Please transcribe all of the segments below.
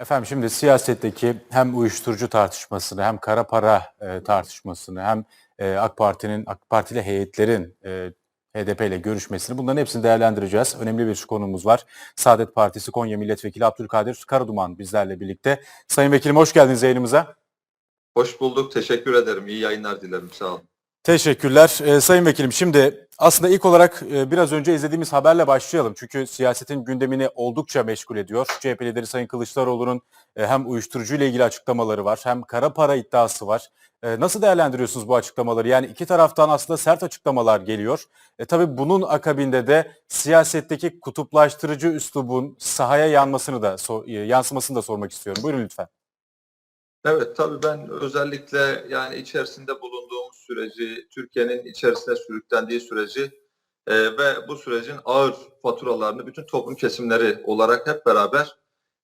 Efendim şimdi siyasetteki hem uyuşturucu tartışmasını hem kara para e, tartışmasını hem e, AK Parti'nin AK Partili heyetlerin e, HDP ile görüşmesini bunların hepsini değerlendireceğiz. Önemli bir konumuz var. Saadet Partisi Konya Milletvekili Abdülkadir Karaduman bizlerle birlikte. Sayın Vekilim hoş geldiniz yayınımıza. Hoş bulduk. Teşekkür ederim. İyi yayınlar dilerim. Sağ olun. Teşekkürler. Ee, Sayın Vekilim şimdi aslında ilk olarak e, biraz önce izlediğimiz haberle başlayalım. Çünkü siyasetin gündemini oldukça meşgul ediyor. CHP lideri Sayın Kılıçdaroğlu'nun e, hem uyuşturucu ile ilgili açıklamaları var hem kara para iddiası var. E, nasıl değerlendiriyorsunuz bu açıklamaları? Yani iki taraftan aslında sert açıklamalar geliyor. E, tabii bunun akabinde de siyasetteki kutuplaştırıcı üslubun sahaya yanmasını da e, yansımasını da sormak istiyorum. Buyurun lütfen. Evet tabii ben özellikle yani içerisinde bulunduğumuz süreci, Türkiye'nin içerisine sürüklendiği süreci e, ve bu sürecin ağır faturalarını bütün toplum kesimleri olarak hep beraber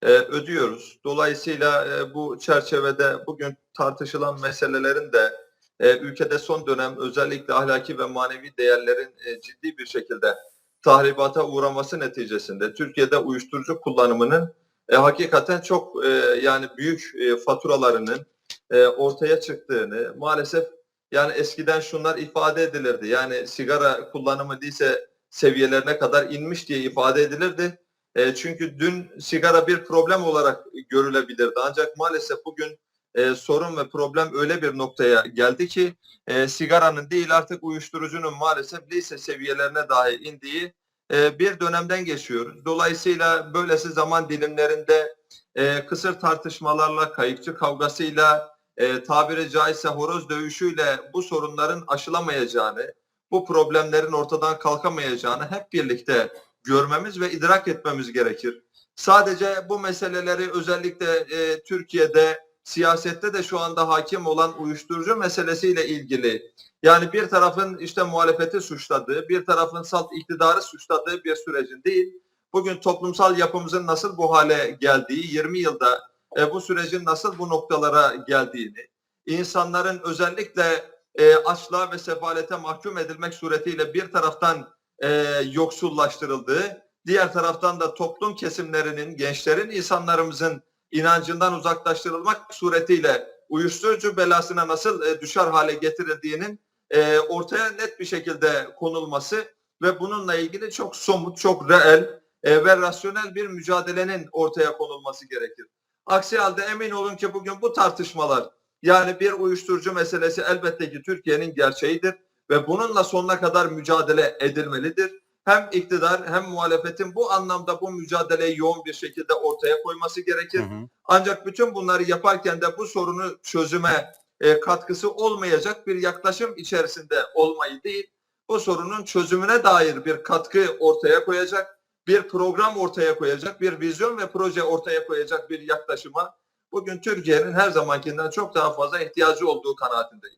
e, ödüyoruz. Dolayısıyla e, bu çerçevede bugün tartışılan meselelerin de e, ülkede son dönem özellikle ahlaki ve manevi değerlerin e, ciddi bir şekilde tahribata uğraması neticesinde Türkiye'de uyuşturucu kullanımının e, hakikaten çok e, yani büyük e, faturalarının e, ortaya çıktığını maalesef yani eskiden şunlar ifade edilirdi. Yani sigara kullanımı değilse seviyelerine kadar inmiş diye ifade edilirdi. E, çünkü dün sigara bir problem olarak görülebilirdi. Ancak maalesef bugün e, sorun ve problem öyle bir noktaya geldi ki e, sigaranın değil artık uyuşturucunun maalesef lise seviyelerine dahi indiği e, bir dönemden geçiyoruz. Dolayısıyla böylesi zaman dilimlerinde e, kısır tartışmalarla, kayıkçı kavgasıyla, e, tabiri caizse horoz dövüşüyle bu sorunların aşılamayacağını, bu problemlerin ortadan kalkamayacağını hep birlikte görmemiz ve idrak etmemiz gerekir. Sadece bu meseleleri özellikle e, Türkiye'de siyasette de şu anda hakim olan uyuşturucu meselesiyle ilgili yani bir tarafın işte muhalefeti suçladığı, bir tarafın salt iktidarı suçladığı bir sürecin değil. Bugün toplumsal yapımızın nasıl bu hale geldiği, 20 yılda e, bu sürecin nasıl bu noktalara geldiğini, insanların özellikle e, açlığa ve sefalete mahkum edilmek suretiyle bir taraftan e, yoksullaştırıldığı, diğer taraftan da toplum kesimlerinin, gençlerin, insanlarımızın inancından uzaklaştırılmak suretiyle uyuşturucu belasına nasıl e, düşer hale getirildiğinin e, ortaya net bir şekilde konulması ve bununla ilgili çok somut, çok reel e, ve rasyonel bir mücadelenin ortaya konulması gerekir. Aksi halde emin olun ki bugün bu tartışmalar yani bir uyuşturucu meselesi elbette ki Türkiye'nin gerçeğidir ve bununla sonuna kadar mücadele edilmelidir. Hem iktidar hem muhalefetin bu anlamda bu mücadeleyi yoğun bir şekilde ortaya koyması gerekir. Hı hı. Ancak bütün bunları yaparken de bu sorunu çözüme e, katkısı olmayacak bir yaklaşım içerisinde olmayı değil, bu sorunun çözümüne dair bir katkı ortaya koyacak, bir program ortaya koyacak, bir vizyon ve proje ortaya koyacak bir yaklaşıma bugün Türkiye'nin her zamankinden çok daha fazla ihtiyacı olduğu kanaatindeyim.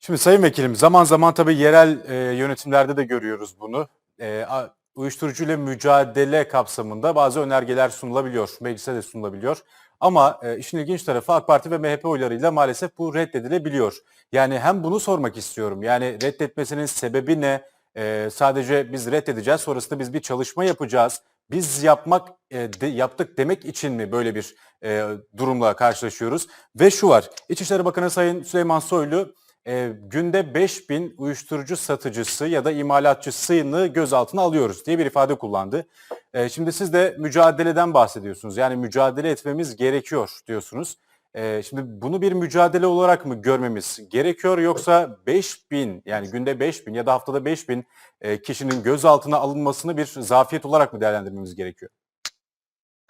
Şimdi Sayın Vekilim zaman zaman tabii yerel e, yönetimlerde de görüyoruz bunu. E, uyuşturucuyla mücadele kapsamında bazı önergeler sunulabiliyor, meclise de sunulabiliyor. Ama e, işin ilginç tarafı AK Parti ve MHP oylarıyla maalesef bu reddedilebiliyor. Yani hem bunu sormak istiyorum. Yani reddetmesinin sebebi ne? E, sadece biz reddedeceğiz, sonrasında biz bir çalışma yapacağız. Biz yapmak e, de- yaptık demek için mi böyle bir e, durumla karşılaşıyoruz? Ve şu var, İçişleri Bakanı Sayın Süleyman Soylu e, günde 5000 uyuşturucu satıcısı ya da imalatçısını gözaltına alıyoruz diye bir ifade kullandı. E, şimdi siz de mücadeleden bahsediyorsunuz. Yani mücadele etmemiz gerekiyor diyorsunuz. E, şimdi bunu bir mücadele olarak mı görmemiz gerekiyor yoksa 5000 yani günde 5000 ya da haftada 5000 e, kişinin gözaltına alınmasını bir zafiyet olarak mı değerlendirmemiz gerekiyor?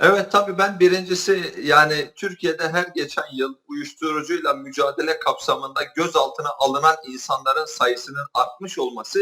Evet tabii ben birincisi yani Türkiye'de her geçen yıl uyuşturucuyla mücadele kapsamında gözaltına alınan insanların sayısının artmış olması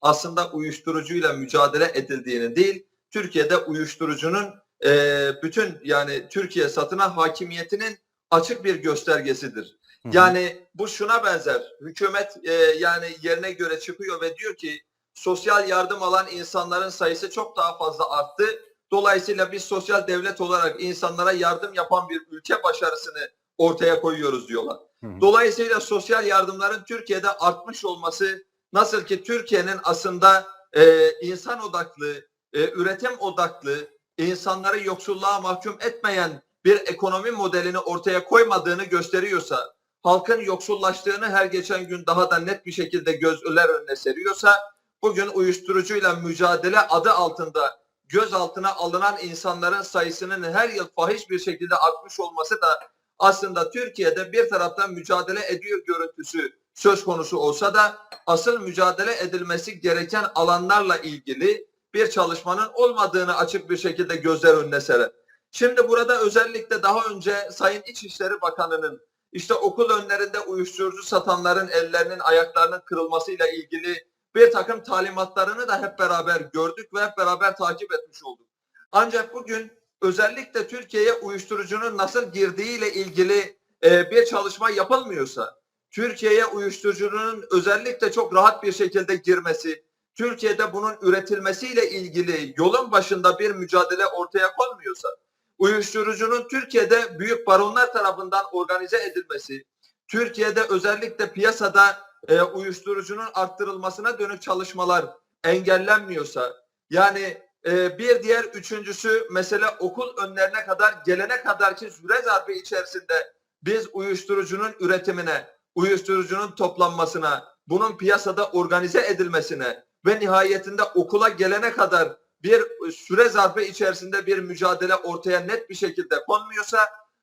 aslında uyuşturucuyla mücadele edildiğini değil, Türkiye'de uyuşturucunun e, bütün yani Türkiye satına hakimiyetinin açık bir göstergesidir. Hı hı. Yani bu şuna benzer. Hükümet e, yani yerine göre çıkıyor ve diyor ki sosyal yardım alan insanların sayısı çok daha fazla arttı. Dolayısıyla biz sosyal devlet olarak insanlara yardım yapan bir ülke başarısını ortaya koyuyoruz diyorlar. Hı hı. Dolayısıyla sosyal yardımların Türkiye'de artmış olması nasıl ki Türkiye'nin aslında e, insan odaklı, e, üretim odaklı, insanları yoksulluğa mahkum etmeyen bir ekonomi modelini ortaya koymadığını gösteriyorsa, halkın yoksullaştığını her geçen gün daha da net bir şekilde gözler önüne seriyorsa, bugün uyuşturucuyla mücadele adı altında gözaltına alınan insanların sayısının her yıl fahiş bir şekilde artmış olması da aslında Türkiye'de bir taraftan mücadele ediyor görüntüsü söz konusu olsa da asıl mücadele edilmesi gereken alanlarla ilgili bir çalışmanın olmadığını açık bir şekilde gözler önüne serer. Şimdi burada özellikle daha önce Sayın İçişleri Bakanı'nın işte okul önlerinde uyuşturucu satanların ellerinin ayaklarının kırılmasıyla ilgili bir takım talimatlarını da hep beraber gördük ve hep beraber takip etmiş olduk. Ancak bugün özellikle Türkiye'ye uyuşturucunun nasıl girdiğiyle ilgili e, bir çalışma yapılmıyorsa, Türkiye'ye uyuşturucunun özellikle çok rahat bir şekilde girmesi, Türkiye'de bunun üretilmesiyle ilgili yolun başında bir mücadele ortaya konmuyorsa, uyuşturucunun Türkiye'de büyük baronlar tarafından organize edilmesi, Türkiye'de özellikle piyasada e, uyuşturucunun arttırılmasına dönük çalışmalar engellenmiyorsa, yani e, bir diğer üçüncüsü mesela okul önlerine kadar gelene kadar ki süre zarfı içerisinde biz uyuşturucunun üretimine, uyuşturucunun toplanmasına, bunun piyasada organize edilmesine ve nihayetinde okula gelene kadar bir süre zarfı içerisinde bir mücadele ortaya net bir şekilde konmuyorsa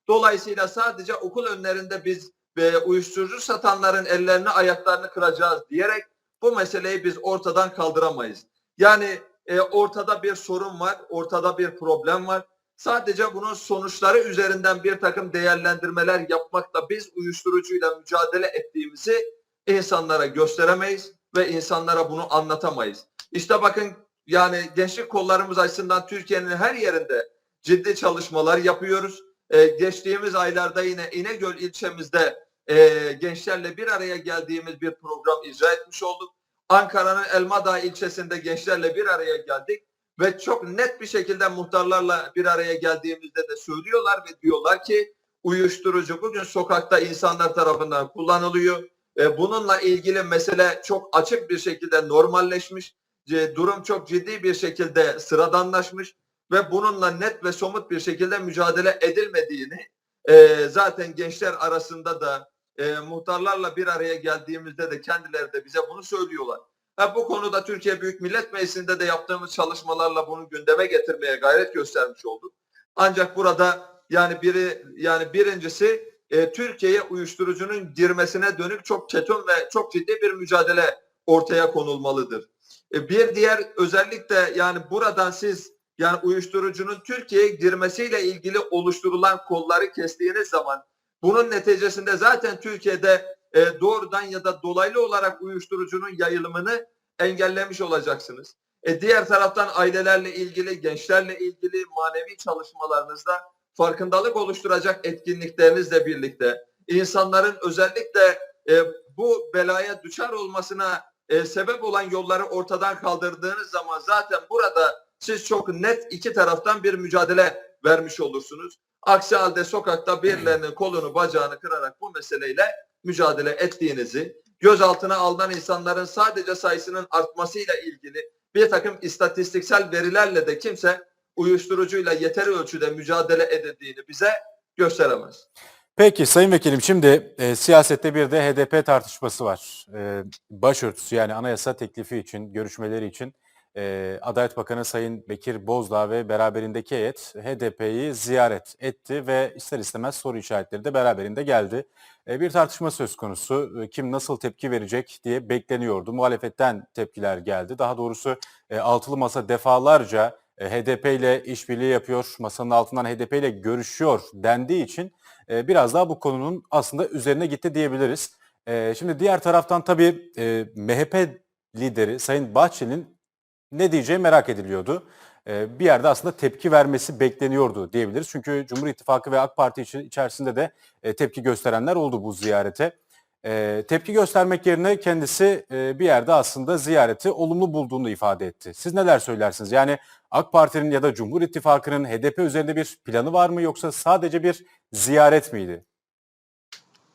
dolayısıyla sadece okul önlerinde biz ve uyuşturucu satanların ellerini ayaklarını kıracağız diyerek bu meseleyi biz ortadan kaldıramayız. Yani e, ortada bir sorun var, ortada bir problem var. Sadece bunun sonuçları üzerinden bir takım değerlendirmeler yapmakla biz uyuşturucuyla mücadele ettiğimizi insanlara gösteremeyiz ve insanlara bunu anlatamayız. İşte bakın yani gençlik kollarımız açısından Türkiye'nin her yerinde ciddi çalışmalar yapıyoruz. Ee, geçtiğimiz aylarda yine İnegöl ilçemizde e, gençlerle bir araya geldiğimiz bir program icra etmiş olduk. Ankara'nın Elmadağ ilçesinde gençlerle bir araya geldik ve çok net bir şekilde muhtarlarla bir araya geldiğimizde de söylüyorlar ve diyorlar ki uyuşturucu bugün sokakta insanlar tarafından kullanılıyor. E, bununla ilgili mesele çok açık bir şekilde normalleşmiş. Durum çok ciddi bir şekilde sıradanlaşmış ve bununla net ve somut bir şekilde mücadele edilmediğini e, zaten gençler arasında da e, muhtarlarla bir araya geldiğimizde de kendileri de bize bunu söylüyorlar. Ha, bu konuda Türkiye Büyük Millet Meclisi'nde de yaptığımız çalışmalarla bunu gündeme getirmeye gayret göstermiş olduk. Ancak burada yani biri yani birincisi e, Türkiye'ye uyuşturucunun girmesine dönük çok ketum ve çok ciddi bir mücadele ortaya konulmalıdır. E, bir diğer özellikle yani buradan siz yani uyuşturucunun Türkiye'ye girmesiyle ilgili oluşturulan kolları kestiğiniz zaman bunun neticesinde zaten Türkiye'de e, doğrudan ya da dolaylı olarak uyuşturucunun yayılımını engellemiş olacaksınız. E, diğer taraftan ailelerle ilgili, gençlerle ilgili manevi çalışmalarınızda farkındalık oluşturacak etkinliklerinizle birlikte insanların özellikle e, bu belaya düşer olmasına e, sebep olan yolları ortadan kaldırdığınız zaman zaten burada siz çok net iki taraftan bir mücadele vermiş olursunuz. Aksi halde sokakta birilerinin kolunu bacağını kırarak bu meseleyle mücadele ettiğinizi, gözaltına alınan insanların sadece sayısının artmasıyla ilgili bir takım istatistiksel verilerle de kimse uyuşturucuyla yeteri ölçüde mücadele edildiğini bize gösteremez. Peki Sayın Vekilim şimdi e, siyasette bir de HDP tartışması var. E, başörtüsü yani anayasa teklifi için, görüşmeleri için e, Adalet Bakanı Sayın Bekir Bozdağ ve beraberindeki heyet HDP'yi ziyaret etti ve ister istemez soru işaretleri de beraberinde geldi. E, bir tartışma söz konusu. E, kim nasıl tepki verecek diye bekleniyordu. Muhalefetten tepkiler geldi. Daha doğrusu e, altılı masa defalarca e, HDP ile işbirliği yapıyor, masanın altından HDP ile görüşüyor dendiği için e, biraz daha bu konunun aslında üzerine gitti diyebiliriz. E, şimdi diğer taraftan tabii e, MHP lideri Sayın Bahçeli'nin ne diyeceği merak ediliyordu. E, bir yerde aslında tepki vermesi bekleniyordu diyebiliriz. Çünkü Cumhur İttifakı ve AK Parti içerisinde de e, tepki gösterenler oldu bu ziyarete. Tepki göstermek yerine kendisi e, bir yerde aslında ziyareti olumlu bulduğunu ifade etti. Siz neler söylersiniz? Yani AK Parti'nin ya da Cumhur İttifakı'nın HDP üzerinde bir planı var mı yoksa sadece bir ziyaret miydi?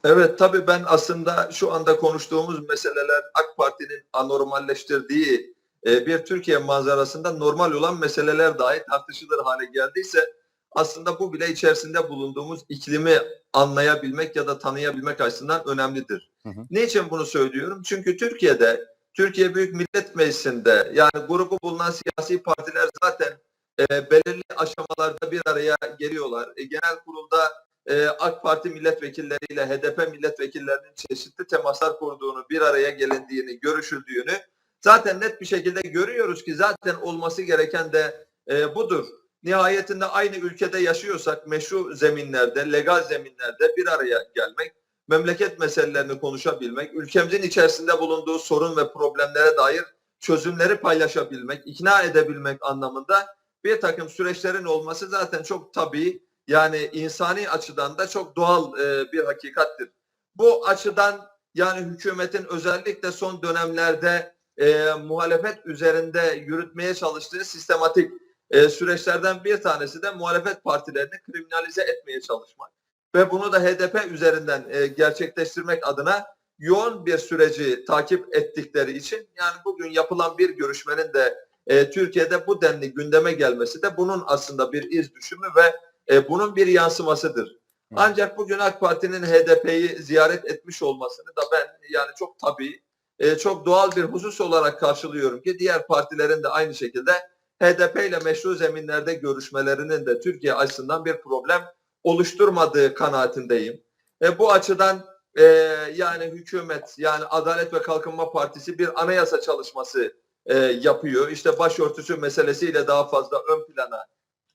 Evet tabii ben aslında şu anda konuştuğumuz meseleler AK Parti'nin anormalleştirdiği e, bir Türkiye manzarasında normal olan meseleler dahi tartışılır hale geldiyse aslında bu bile içerisinde bulunduğumuz iklimi anlayabilmek ya da tanıyabilmek açısından önemlidir. Hı hı. Niçin bunu söylüyorum? Çünkü Türkiye'de, Türkiye Büyük Millet Meclisi'nde yani grubu bulunan siyasi partiler zaten e, belirli aşamalarda bir araya geliyorlar. E, genel kurulda e, AK Parti milletvekilleriyle HDP milletvekillerinin çeşitli temaslar kurduğunu, bir araya gelindiğini, görüşüldüğünü zaten net bir şekilde görüyoruz ki zaten olması gereken de e, budur. Nihayetinde aynı ülkede yaşıyorsak meşru zeminlerde, legal zeminlerde bir araya gelmek, memleket meselelerini konuşabilmek, ülkemizin içerisinde bulunduğu sorun ve problemlere dair çözümleri paylaşabilmek, ikna edebilmek anlamında bir takım süreçlerin olması zaten çok tabii yani insani açıdan da çok doğal e, bir hakikattir. Bu açıdan yani hükümetin özellikle son dönemlerde e, muhalefet üzerinde yürütmeye çalıştığı sistematik e, süreçlerden bir tanesi de muhalefet partilerini kriminalize etmeye çalışmak ve bunu da HDP üzerinden e, gerçekleştirmek adına yoğun bir süreci takip ettikleri için yani bugün yapılan bir görüşmenin de e, Türkiye'de bu denli gündeme gelmesi de bunun aslında bir iz düşümü ve e, bunun bir yansımasıdır. Ancak bugün AK Parti'nin HDP'yi ziyaret etmiş olmasını da ben yani çok tabii e, çok doğal bir husus olarak karşılıyorum ki diğer partilerin de aynı şekilde HDP ile meşru zeminlerde görüşmelerinin de Türkiye açısından bir problem oluşturmadığı kanaatindeyim. E, bu açıdan e, yani hükümet yani Adalet ve Kalkınma Partisi bir anayasa çalışması e, yapıyor. İşte başörtüsü meselesiyle daha fazla ön plana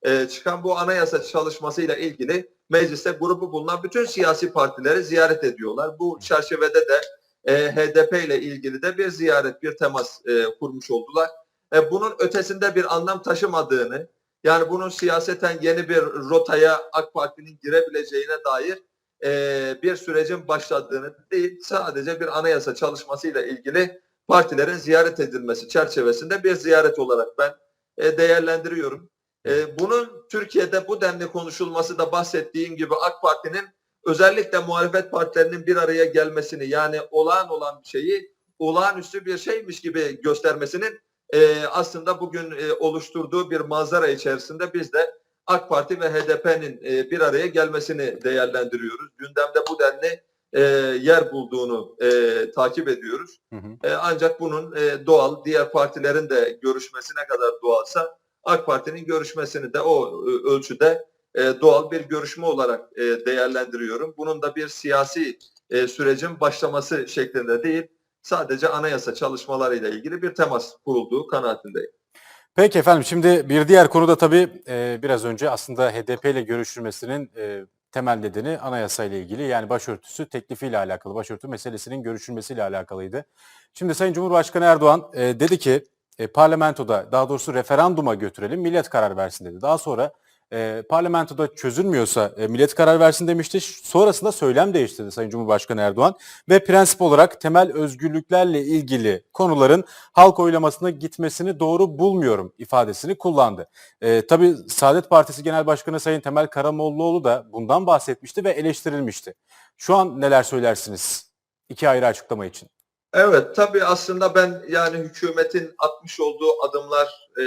e, çıkan bu anayasa çalışmasıyla ilgili mecliste grubu bulunan bütün siyasi partileri ziyaret ediyorlar. Bu çerçevede de e, HDP ile ilgili de bir ziyaret, bir temas e, kurmuş oldular. E, bunun ötesinde bir anlam taşımadığını, yani bunun siyaseten yeni bir rotaya AK Parti'nin girebileceğine dair e, bir sürecin başladığını değil, sadece bir anayasa çalışmasıyla ilgili partilerin ziyaret edilmesi çerçevesinde bir ziyaret olarak ben e, değerlendiriyorum. E, bunun Türkiye'de bu denli konuşulması da bahsettiğim gibi AK Parti'nin özellikle muhalefet partilerinin bir araya gelmesini yani olağan olan bir şeyi olağanüstü bir şeymiş gibi göstermesinin e, aslında bugün e, oluşturduğu bir manzara içerisinde biz de AK Parti ve HDP'nin e, bir araya gelmesini değerlendiriyoruz. Gündemde bu denli e, yer bulduğunu e, takip ediyoruz. Hı hı. E, ancak bunun e, doğal, diğer partilerin de görüşmesi ne kadar doğalsa AK Parti'nin görüşmesini de o e, ölçüde e, doğal bir görüşme olarak e, değerlendiriyorum. Bunun da bir siyasi e, sürecin başlaması şeklinde değil, sadece anayasa çalışmalarıyla ilgili bir temas kurulduğu kanaatindeyim. Peki efendim şimdi bir diğer konu da tabii e, biraz önce aslında HDP ile görüşülmesinin e, temel nedeni anayasa ile ilgili yani başörtüsü teklifiyle alakalı, başörtü meselesinin görüşülmesiyle alakalıydı. Şimdi Sayın Cumhurbaşkanı Erdoğan e, dedi ki e, parlamentoda daha doğrusu referanduma götürelim millet karar versin dedi. Daha sonra e, parlamentoda çözülmüyorsa e, millet karar versin demişti. Sonrasında söylem değiştirdi Sayın Cumhurbaşkanı Erdoğan ve prensip olarak temel özgürlüklerle ilgili konuların halk oylamasına gitmesini doğru bulmuyorum ifadesini kullandı. E, tabii Saadet Partisi Genel Başkanı Sayın Temel Karamollaoğlu da bundan bahsetmişti ve eleştirilmişti. Şu an neler söylersiniz iki ayrı açıklama için? Evet tabii aslında ben yani hükümetin atmış olduğu adımlar e,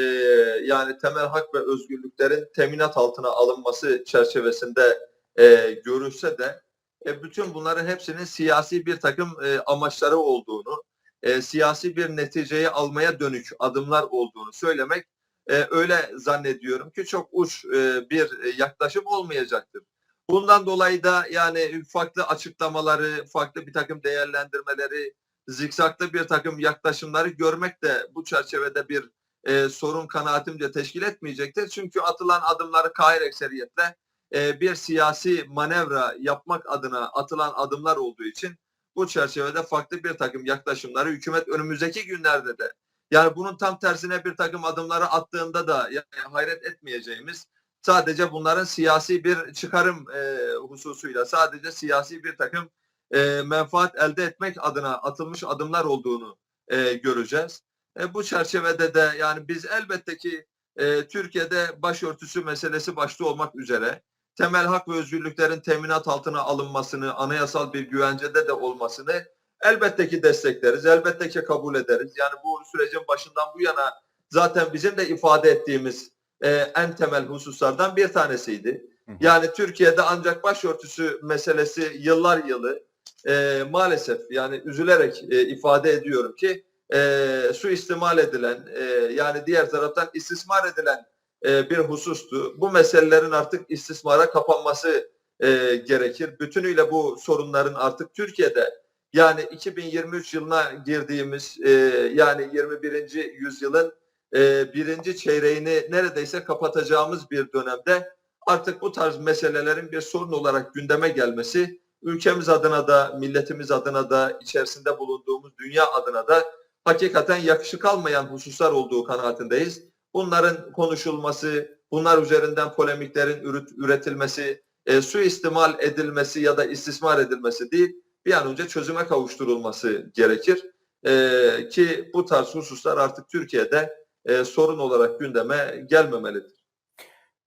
yani temel hak ve özgürlüklerin teminat altına alınması çerçevesinde e, görülse de e, bütün bunların hepsinin siyasi bir takım e, amaçları olduğunu, e, siyasi bir neticeyi almaya dönük adımlar olduğunu söylemek e, öyle zannediyorum ki çok uç e, bir yaklaşım olmayacaktır. Bundan dolayı da yani farklı açıklamaları, farklı bir takım değerlendirmeleri, zikzaklı bir takım yaklaşımları görmek de bu çerçevede bir e, sorun kanaatimce teşkil etmeyecektir. Çünkü atılan adımları kahir ekseriyetle e, bir siyasi manevra yapmak adına atılan adımlar olduğu için bu çerçevede farklı bir takım yaklaşımları hükümet önümüzdeki günlerde de yani bunun tam tersine bir takım adımları attığında da yani hayret etmeyeceğimiz sadece bunların siyasi bir çıkarım e, hususuyla sadece siyasi bir takım e, menfaat elde etmek adına atılmış adımlar olduğunu e, göreceğiz. E, bu çerçevede de yani biz elbette ki e, Türkiye'de başörtüsü meselesi başta olmak üzere temel hak ve özgürlüklerin teminat altına alınmasını, anayasal bir güvencede de olmasını elbette ki destekleriz, elbette ki kabul ederiz. Yani bu sürecin başından bu yana zaten bizim de ifade ettiğimiz e, en temel hususlardan bir tanesiydi. Yani Türkiye'de ancak başörtüsü meselesi yıllar yılı e, maalesef yani üzülerek e, ifade ediyorum ki e, suistimal edilen e, yani diğer taraftan istismar edilen e, bir husustu. Bu meselelerin artık istismara kapanması e, gerekir. Bütünüyle bu sorunların artık Türkiye'de yani 2023 yılına girdiğimiz e, yani 21. yüzyılın e, birinci çeyreğini neredeyse kapatacağımız bir dönemde artık bu tarz meselelerin bir sorun olarak gündeme gelmesi ülkemiz adına da milletimiz adına da içerisinde bulunduğumuz dünya adına da hakikaten yakışık almayan hususlar olduğu kanaatindeyiz. Bunların konuşulması, bunlar üzerinden polemiklerin üretilmesi, e, suistimal edilmesi ya da istismar edilmesi değil, bir an önce çözüme kavuşturulması gerekir. E, ki bu tarz hususlar artık Türkiye'de e, sorun olarak gündeme gelmemelidir.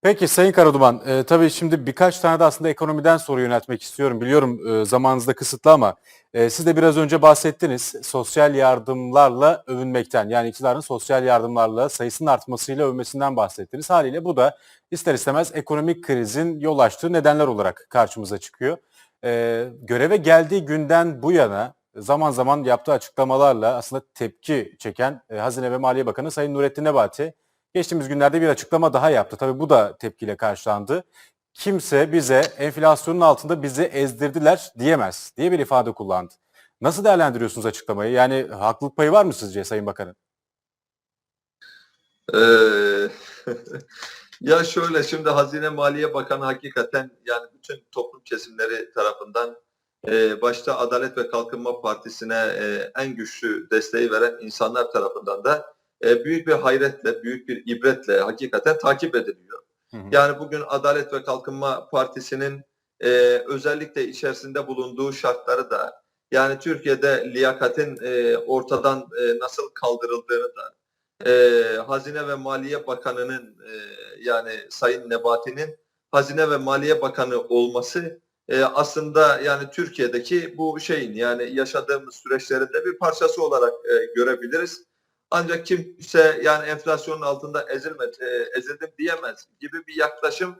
Peki Sayın Karaduman, e, tabii şimdi birkaç tane de aslında ekonomiden soru yöneltmek istiyorum. Biliyorum e, zamanınız da kısıtlı ama e, siz de biraz önce bahsettiniz sosyal yardımlarla övünmekten. Yani iktidarın sosyal yardımlarla sayısının artmasıyla övmesinden bahsettiniz. Haliyle bu da ister istemez ekonomik krizin yol açtığı nedenler olarak karşımıza çıkıyor. E, göreve geldiği günden bu yana zaman zaman yaptığı açıklamalarla aslında tepki çeken e, Hazine ve Maliye Bakanı Sayın Nurettin Nebati Geçtiğimiz günlerde bir açıklama daha yaptı. Tabii bu da tepkiyle karşılandı. Kimse bize enflasyonun altında bizi ezdirdiler diyemez diye bir ifade kullandı. Nasıl değerlendiriyorsunuz açıklamayı? Yani haklılık payı var mı sizce Sayın Bakan'ın? Ee, ya şöyle şimdi Hazine Maliye Bakanı hakikaten yani bütün toplum kesimleri tarafından e, başta Adalet ve Kalkınma Partisi'ne e, en güçlü desteği veren insanlar tarafından da e, büyük bir hayretle, büyük bir ibretle hakikaten takip ediliyor. Hı hı. Yani bugün Adalet ve Kalkınma Partisi'nin e, özellikle içerisinde bulunduğu şartları da yani Türkiye'de liyakatin e, ortadan e, nasıl kaldırıldığını da e, Hazine ve Maliye Bakanı'nın e, yani Sayın Nebati'nin Hazine ve Maliye Bakanı olması e, aslında yani Türkiye'deki bu şeyin yani yaşadığımız süreçlerin de bir parçası olarak e, görebiliriz. Ancak kimse yani enflasyonun altında ezilmedi, e, ezildim diyemez gibi bir yaklaşım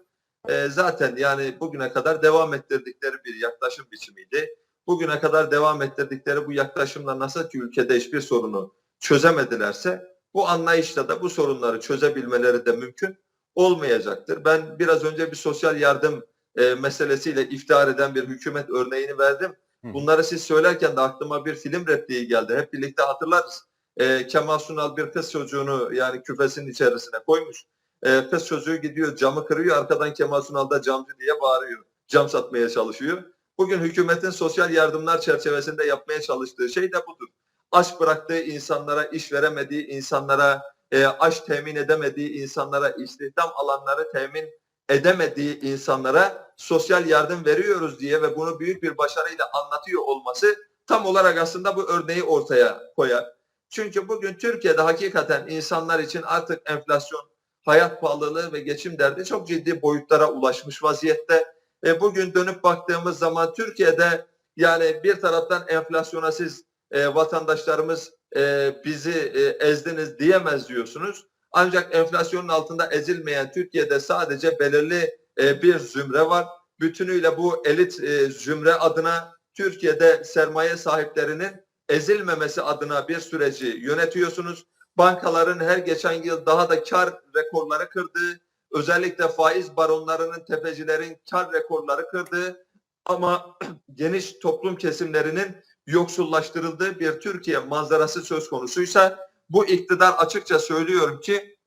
e, zaten yani bugüne kadar devam ettirdikleri bir yaklaşım biçimiydi. Bugüne kadar devam ettirdikleri bu yaklaşımla nasıl ki ülkede hiçbir sorunu çözemedilerse bu anlayışla da bu sorunları çözebilmeleri de mümkün olmayacaktır. Ben biraz önce bir sosyal yardım e, meselesiyle iftihar eden bir hükümet örneğini verdim. Bunları siz söylerken de aklıma bir film repliği geldi. Hep birlikte hatırlarız. E, Kemal Sunal bir kız çocuğunu yani küfesinin içerisine koymuş. E, kız çocuğu gidiyor camı kırıyor arkadan Kemal Sunal da camcı diye bağırıyor. Cam satmaya çalışıyor. Bugün hükümetin sosyal yardımlar çerçevesinde yapmaya çalıştığı şey de budur. Aş bıraktığı insanlara, iş veremediği insanlara, e, aş temin edemediği insanlara, istihdam alanları temin edemediği insanlara sosyal yardım veriyoruz diye ve bunu büyük bir başarıyla anlatıyor olması tam olarak aslında bu örneği ortaya koyar. Çünkü bugün Türkiye'de hakikaten insanlar için artık enflasyon, hayat pahalılığı ve geçim derdi çok ciddi boyutlara ulaşmış vaziyette. E, bugün dönüp baktığımız zaman Türkiye'de yani bir taraftan enflasyona siz e, vatandaşlarımız e, bizi e, ezdiniz diyemez diyorsunuz. Ancak enflasyonun altında ezilmeyen Türkiye'de sadece belirli e, bir zümre var. Bütünüyle bu elit e, zümre adına Türkiye'de sermaye sahiplerinin ezilmemesi adına bir süreci yönetiyorsunuz. Bankaların her geçen yıl daha da kar rekorları kırdığı, özellikle faiz baronlarının, tefecilerin kar rekorları kırdığı ama geniş toplum kesimlerinin yoksullaştırıldığı bir Türkiye manzarası söz konusuysa bu iktidar açıkça söylüyorum ki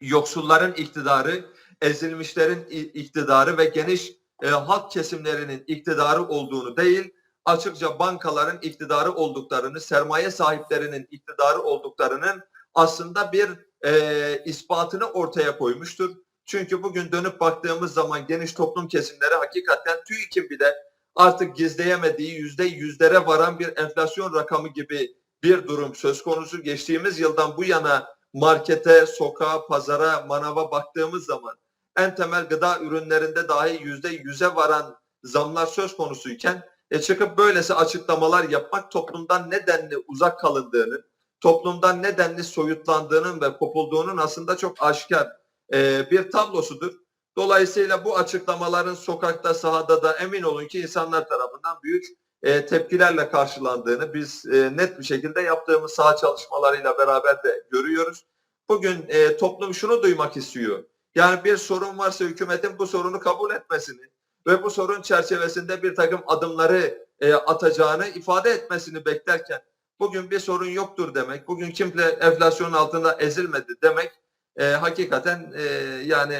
yoksulların iktidarı, ezilmişlerin iktidarı ve geniş e, halk kesimlerinin iktidarı olduğunu değil, açıkça bankaların iktidarı olduklarını, sermaye sahiplerinin iktidarı olduklarının aslında bir e, ispatını ortaya koymuştur. Çünkü bugün dönüp baktığımız zaman geniş toplum kesimleri hakikaten TÜİK'in bile artık gizleyemediği yüzde yüzlere varan bir enflasyon rakamı gibi bir durum söz konusu. Geçtiğimiz yıldan bu yana markete, sokağa, pazara, manava baktığımız zaman en temel gıda ürünlerinde dahi yüzde yüze varan zamlar söz konusuyken e çıkıp böylesi açıklamalar yapmak toplumdan nedenli uzak kalındığını, toplumdan nedenli soyutlandığının ve kopulduğunun aslında çok aşikar e, bir tablosudur. Dolayısıyla bu açıklamaların sokakta, sahada da emin olun ki insanlar tarafından büyük e, tepkilerle karşılandığını biz e, net bir şekilde yaptığımız saha çalışmalarıyla beraber de görüyoruz. Bugün e, toplum şunu duymak istiyor. Yani bir sorun varsa hükümetin bu sorunu kabul etmesini ve bu sorun çerçevesinde bir takım adımları e, atacağını ifade etmesini beklerken bugün bir sorun yoktur demek, bugün kimse enflasyonun altında ezilmedi demek e, hakikaten e, yani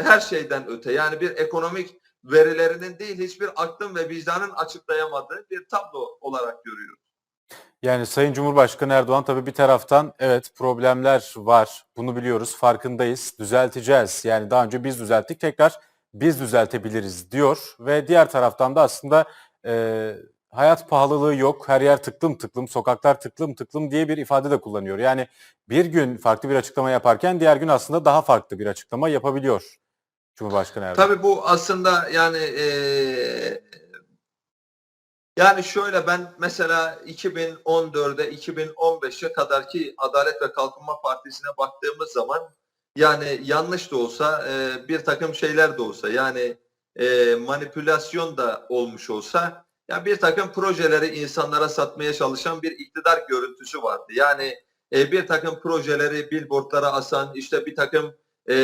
her şeyden öte yani bir ekonomik verilerinin değil hiçbir aklın ve vicdanın açıklayamadığı bir tablo olarak görüyoruz. Yani Sayın Cumhurbaşkanı Erdoğan tabii bir taraftan evet problemler var. Bunu biliyoruz, farkındayız, düzelteceğiz. Yani daha önce biz düzelttik, tekrar biz düzeltebiliriz diyor. Ve diğer taraftan da aslında e, hayat pahalılığı yok, her yer tıklım tıklım, sokaklar tıklım tıklım diye bir ifade de kullanıyor. Yani bir gün farklı bir açıklama yaparken diğer gün aslında daha farklı bir açıklama yapabiliyor Cumhurbaşkanı Erdoğan. Tabii bu aslında yani eee, yani şöyle ben mesela 2014'e 2015'e kadar ki Adalet ve Kalkınma Partisi'ne baktığımız zaman yani yanlış da olsa eee, bir takım şeyler de olsa yani eee, manipülasyon da olmuş olsa ya bir takım projeleri insanlara satmaya çalışan bir iktidar görüntüsü vardı. Yani eee, bir takım projeleri billboardlara asan işte bir takım e,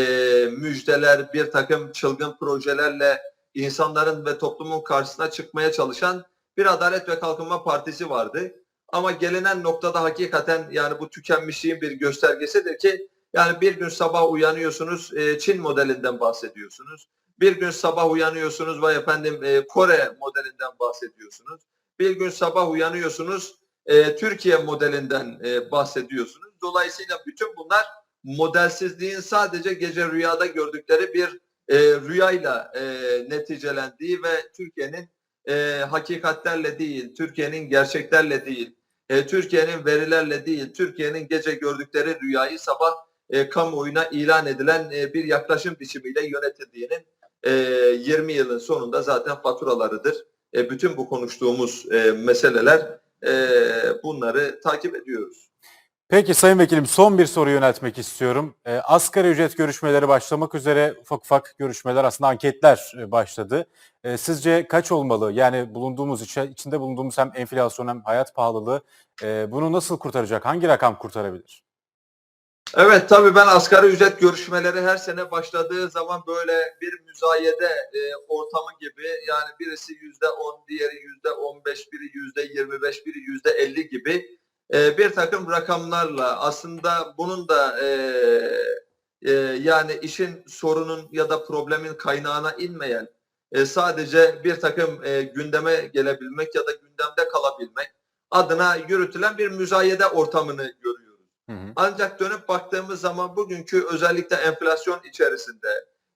müjdeler, bir takım çılgın projelerle insanların ve toplumun karşısına çıkmaya çalışan bir Adalet ve Kalkınma Partisi vardı. Ama gelinen noktada hakikaten yani bu tükenmişliğin bir göstergesidir ki yani bir gün sabah uyanıyorsunuz e, Çin modelinden bahsediyorsunuz. Bir gün sabah uyanıyorsunuz vay efendim e, Kore modelinden bahsediyorsunuz. Bir gün sabah uyanıyorsunuz e, Türkiye modelinden e, bahsediyorsunuz. Dolayısıyla bütün bunlar modelsizliğin sadece gece rüyada gördükleri bir e, rüyayla e, neticelendiği ve Türkiye'nin e, hakikatlerle değil, Türkiye'nin gerçeklerle değil, e, Türkiye'nin verilerle değil, Türkiye'nin gece gördükleri rüyayı sabah e, kamuoyuna ilan edilen e, bir yaklaşım biçimiyle yönetildiğinin e, 20 yılın sonunda zaten faturalarıdır. E, bütün bu konuştuğumuz e, meseleler e, bunları takip ediyoruz. Peki Sayın Vekilim son bir soru yöneltmek istiyorum. E, asgari ücret görüşmeleri başlamak üzere ufak ufak görüşmeler aslında anketler e, başladı. E, sizce kaç olmalı? Yani bulunduğumuz içe, içinde bulunduğumuz hem enflasyon hem hayat pahalılığı e, bunu nasıl kurtaracak? Hangi rakam kurtarabilir? Evet tabii ben asgari ücret görüşmeleri her sene başladığı zaman böyle bir müzayede e, ortamı gibi yani birisi yüzde on, diğeri yüzde on beş, biri yüzde yirmi beş, biri yüzde elli gibi e, bir takım rakamlarla aslında bunun da e, e, yani işin sorunun ya da problemin kaynağına inmeyen e, sadece bir takım e, gündeme gelebilmek ya da gündemde kalabilmek adına yürütülen bir müzayede ortamını görüyoruz. Ancak dönüp baktığımız zaman bugünkü özellikle enflasyon içerisinde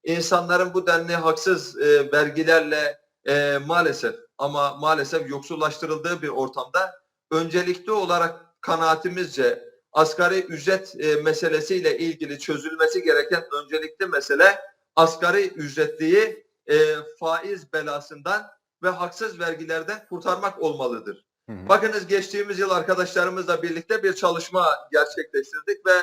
insanların bu denli haksız e, vergilerle e, maalesef ama maalesef yoksullaştırıldığı bir ortamda öncelikli olarak kanaatimizce asgari ücret e, meselesiyle ilgili çözülmesi gereken öncelikli mesele asgari ücretliyi e, faiz belasından ve haksız vergilerden kurtarmak olmalıdır. Hı hı. Bakınız geçtiğimiz yıl arkadaşlarımızla birlikte bir çalışma gerçekleştirdik ve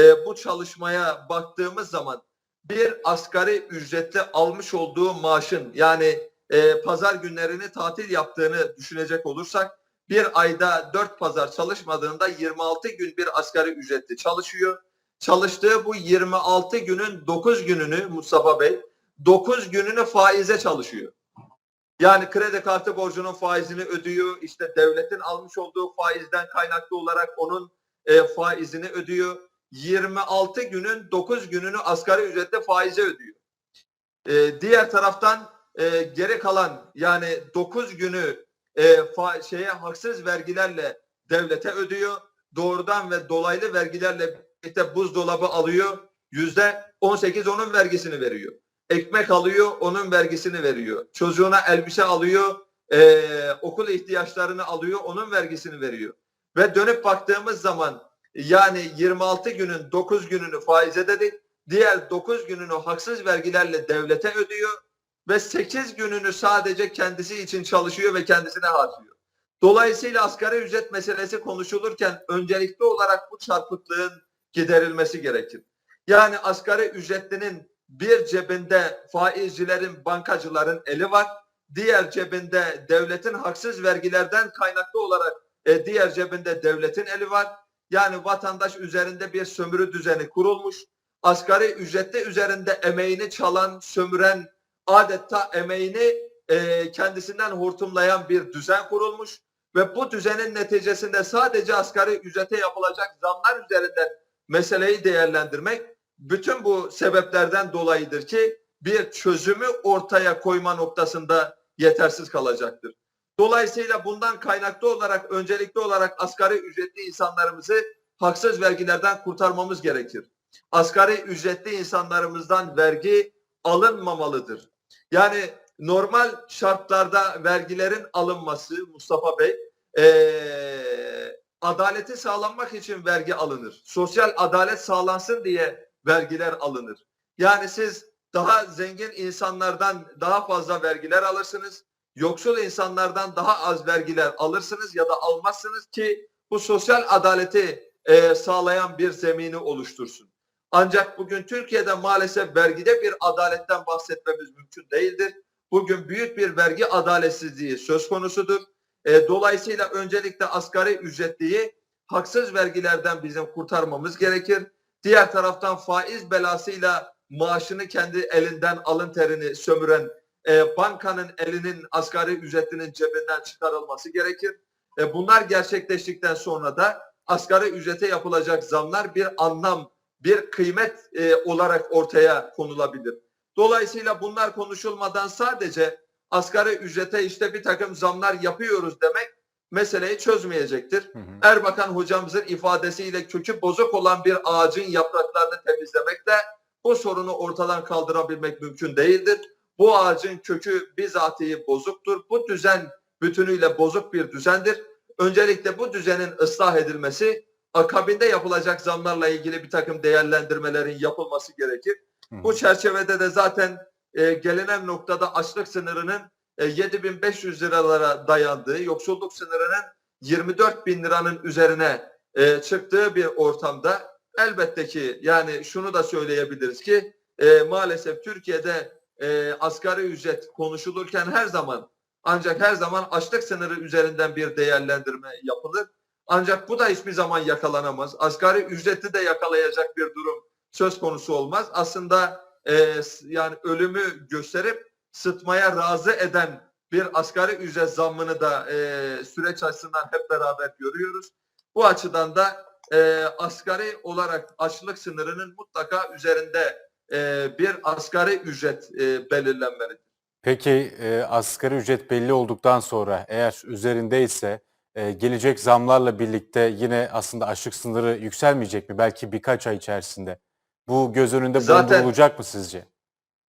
e, bu çalışmaya baktığımız zaman bir asgari ücretli almış olduğu maaşın yani e, pazar günlerini tatil yaptığını düşünecek olursak bir ayda dört pazar çalışmadığında 26 gün bir asgari ücretli çalışıyor. Çalıştığı bu 26 günün 9 gününü Mustafa Bey 9 gününü faize çalışıyor. Yani kredi kartı borcunun faizini ödüyor. İşte devletin almış olduğu faizden kaynaklı olarak onun e, faizini ödüyor. 26 günün 9 gününü asgari ücretle faize ödüyor. E, diğer taraftan e, geri kalan yani 9 günü e, fa- şeye haksız vergilerle devlete ödüyor. Doğrudan ve dolaylı vergilerle birlikte buzdolabı alıyor. Yüzde 18 onun vergisini veriyor ekmek alıyor, onun vergisini veriyor. Çocuğuna elbise alıyor, eee, okul ihtiyaçlarını alıyor, onun vergisini veriyor. Ve dönüp baktığımız zaman yani 26 günün 9 gününü faize dedik, diğer 9 gününü haksız vergilerle devlete ödüyor ve 8 gününü sadece kendisi için çalışıyor ve kendisine harcıyor. Dolayısıyla asgari ücret meselesi konuşulurken öncelikli olarak bu çarpıklığın giderilmesi gerekir. Yani asgari ücretlinin bir cebinde faizcilerin, bankacıların eli var. Diğer cebinde devletin haksız vergilerden kaynaklı olarak e, diğer cebinde devletin eli var. Yani vatandaş üzerinde bir sömürü düzeni kurulmuş. Asgari ücretli üzerinde emeğini çalan, sömüren, adeta emeğini e, kendisinden hortumlayan bir düzen kurulmuş. Ve bu düzenin neticesinde sadece asgari ücrete yapılacak zamlar üzerinden meseleyi değerlendirmek bütün bu sebeplerden dolayıdır ki bir çözümü ortaya koyma noktasında yetersiz kalacaktır. Dolayısıyla bundan kaynaklı olarak öncelikli olarak asgari ücretli insanlarımızı haksız vergilerden kurtarmamız gerekir. Asgari ücretli insanlarımızdan vergi alınmamalıdır. Yani normal şartlarda vergilerin alınması Mustafa Bey eee, adaleti sağlanmak için vergi alınır. Sosyal adalet sağlansın diye vergiler alınır. Yani siz daha zengin insanlardan daha fazla vergiler alırsınız. Yoksul insanlardan daha az vergiler alırsınız ya da almazsınız ki bu sosyal adaleti eee, sağlayan bir zemini oluştursun. Ancak bugün Türkiye'de maalesef vergide bir adaletten bahsetmemiz mümkün değildir. Bugün büyük bir vergi adaletsizliği söz konusudur. E, dolayısıyla öncelikle asgari ücretliyi haksız vergilerden bizim kurtarmamız gerekir. Diğer taraftan faiz belasıyla maaşını kendi elinden alın terini sömüren e, bankanın elinin asgari ücretlinin cebinden çıkarılması gerekir. E, bunlar gerçekleştikten sonra da asgari ücrete yapılacak zamlar bir anlam, bir kıymet e, olarak ortaya konulabilir. Dolayısıyla bunlar konuşulmadan sadece asgari ücrete işte bir takım zamlar yapıyoruz demek meseleyi çözmeyecektir. Hı hı. Erbakan hocamızın ifadesiyle kökü bozuk olan bir ağacın yapraklarını temizlemekle bu sorunu ortadan kaldırabilmek mümkün değildir. Bu ağacın kökü bizatihi bozuktur. Bu düzen bütünüyle bozuk bir düzendir. Öncelikle bu düzenin ıslah edilmesi, akabinde yapılacak zamlarla ilgili bir takım değerlendirmelerin yapılması gerekir. Hı. Bu çerçevede de zaten e, gelinen noktada açlık sınırının 7500 liralara dayandığı, yoksulluk sınırının 24 bin liranın üzerine e, çıktığı bir ortamda elbette ki yani şunu da söyleyebiliriz ki e, maalesef Türkiye'de e, asgari ücret konuşulurken her zaman ancak her zaman açlık sınırı üzerinden bir değerlendirme yapılır. Ancak bu da hiçbir zaman yakalanamaz. Asgari ücreti de yakalayacak bir durum söz konusu olmaz. Aslında e, yani ölümü gösterip sıtmaya razı eden bir asgari ücret zammını da e, süreç açısından hep beraber görüyoruz. Bu açıdan da e, asgari olarak açlık sınırının mutlaka üzerinde e, bir asgari ücret e, belirlenmelidir. Peki e, asgari ücret belli olduktan sonra eğer üzerindeyse e, gelecek zamlarla birlikte yine aslında açlık sınırı yükselmeyecek mi? Belki birkaç ay içerisinde. Bu göz önünde bulundurulacak mı sizce?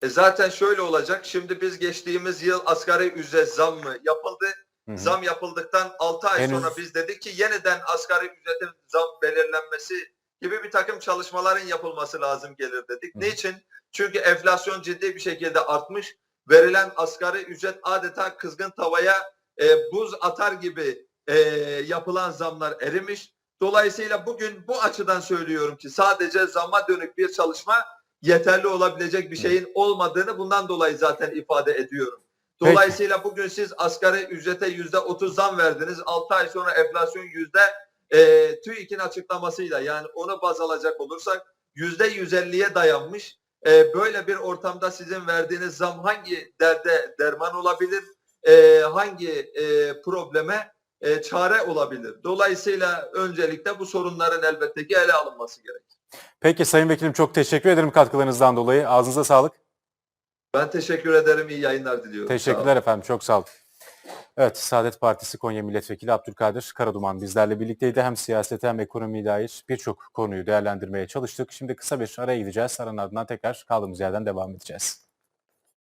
E, zaten şöyle olacak. Şimdi biz geçtiğimiz yıl asgari ücret zammı yapıldı. Hı hı. Zam yapıldıktan 6 ay Henüz- sonra biz dedik ki yeniden asgari ücretin zam belirlenmesi gibi bir takım çalışmaların yapılması lazım gelir dedik. Hı. Niçin? Çünkü enflasyon ciddi bir şekilde artmış. Verilen asgari ücret adeta kızgın tavaya e, buz atar gibi e, yapılan zamlar erimiş. Dolayısıyla bugün bu açıdan söylüyorum ki sadece zamma dönük bir çalışma yeterli olabilecek bir şeyin olmadığını bundan dolayı zaten ifade ediyorum. Peki. Dolayısıyla bugün siz asgari ücrete yüzde otuz zam verdiniz. 6 ay sonra enflasyon yüzde e, TÜİK'in açıklamasıyla yani onu baz alacak olursak yüzde 150'ye dayanmış. E, böyle bir ortamda sizin verdiğiniz zam hangi derde derman olabilir? E, hangi e, probleme e, çare olabilir? Dolayısıyla öncelikle bu sorunların elbette ki ele alınması gerekir. Peki Sayın Vekilim çok teşekkür ederim katkılarınızdan dolayı. Ağzınıza sağlık. Ben teşekkür ederim. İyi yayınlar diliyorum. Teşekkürler efendim. Çok sağ olun. Evet, Saadet Partisi Konya Milletvekili Abdülkadir Karaduman bizlerle birlikteydi. Hem siyasete hem ekonomiye dair birçok konuyu değerlendirmeye çalıştık. Şimdi kısa bir araya gideceğiz. Aranın ardından tekrar kaldığımız yerden devam edeceğiz.